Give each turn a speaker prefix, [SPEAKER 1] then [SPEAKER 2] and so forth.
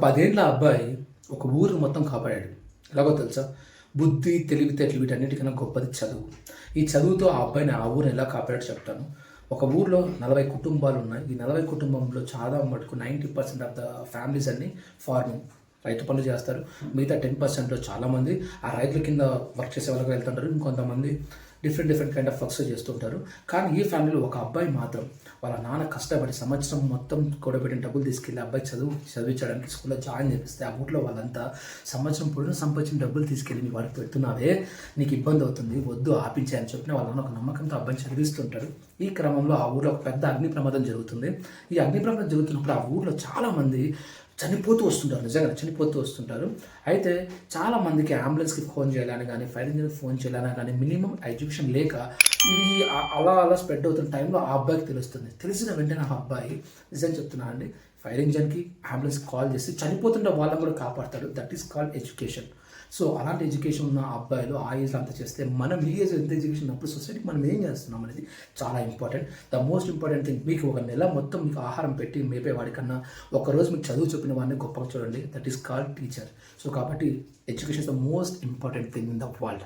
[SPEAKER 1] పదేళ్ళ అబ్బాయి ఒక ఊరు మొత్తం కాపాడాడు. ఎలాగో తెలుసా? బుద్ధి తెలివితేటలు వీటన్నిటికన్నా గొప్పది చదువు. ఈ చదువుతో ఆ అబ్బాయిని ఆ ఊరిని ఎలా కాపాడాడు చెప్తాను. ఒక ఊర్లో నలభై కుటుంబాలు ఉన్నాయి. ఈ నలభై కుటుంబంలో చాలా మటుకు ninety percent of the families అన్ని ఫార్మింగ్ రైతు పనులు చేస్తారు. మిగతా టెన్ పర్సెంట్లో చాలామంది ఆ రైతుల కింద వర్క్ చేసే వాళ్ళకి వెళ్తుంటారు. ఇంకొంతమంది different different kind of works చేస్తుంటారు. కానీ ఈ ఫ్యామిలీలో ఒక అబ్బాయి మాత్రం వాళ్ళ నాన్న కష్టపడి సంవత్సరం మొత్తం కూడబెట్టిన డబ్బులు తీసుకెళ్ళి అబ్బాయి చదువు చదివించడానికి స్కూల్లో జాయిన్ చేపిస్తే ఆ ఊట్లో వాళ్ళంతా సంవత్సరం పొడిన సంపాదించిన డబ్బులు తీసుకెళ్ళి నీ వాడికి పెడుతున్నావే నీకు ఇబ్బంది అవుతుంది వద్దు ఆపించే అని చెప్పిన వాళ్ళ నాన్న ఒక నమ్మకంతో అబ్బాయిని చదివిస్తుంటారు ఈ క్రమంలో ఆ ఊర్లో ఒక పెద్ద అగ్ని ప్రమాదం జరుగుతుంది. ఈ అగ్ని ప్రమాదం జరుగుతున్నప్పుడు ఆ ఊర్లో చాలామంది చనిపోతూ వస్తుంటారు. నిజంగా చనిపోతూ వస్తుంటారు. అయితే చాలా మందికి అంబులెన్స్కి ఫోన్ చేయాలని కానీ ఫైర్ ఇంజిన్ ఫోన్ చేయాలని కానీ మినిమం ఎడ్యుకేషన్ లేక ఇది అలా అలా స్ప్రెడ్ అవుతున్న టైంలో ఆ అబ్బాయికి తెలుస్తుంది. తెలిసిన వెంటనే ఆ అబ్బాయి నిజం చెప్తున్నా అండి ఫైర్ ఇంజన్కి అంబులెన్స్ కాల్ చేసి చనిపోతున్న వాళ్ళని కూడా కాపాడతాడు. That is called education. So అలాంటి ఎడ్యుకేషన్ ఉన్న అబ్బాయిలు ఆ ఏజ్లో అంతా చేస్తే మనం ఈ ఏజ్ ఎంత ఎడ్యుకేషన్ ఉన్నప్పుడు సొసైటీకి మనం ఏం చేస్తున్నాం అనేది చాలా important. The most important thing మీకు ఒక నెల మొత్తం మీకు ఆహారం పెట్టి మేపే వాడికన్నా ఒకరోజు మీకు చదువు చెప్పిన వాడిని గొప్పగా చూడండి. That is called teacher so కాబట్టి education is the most important thing in the world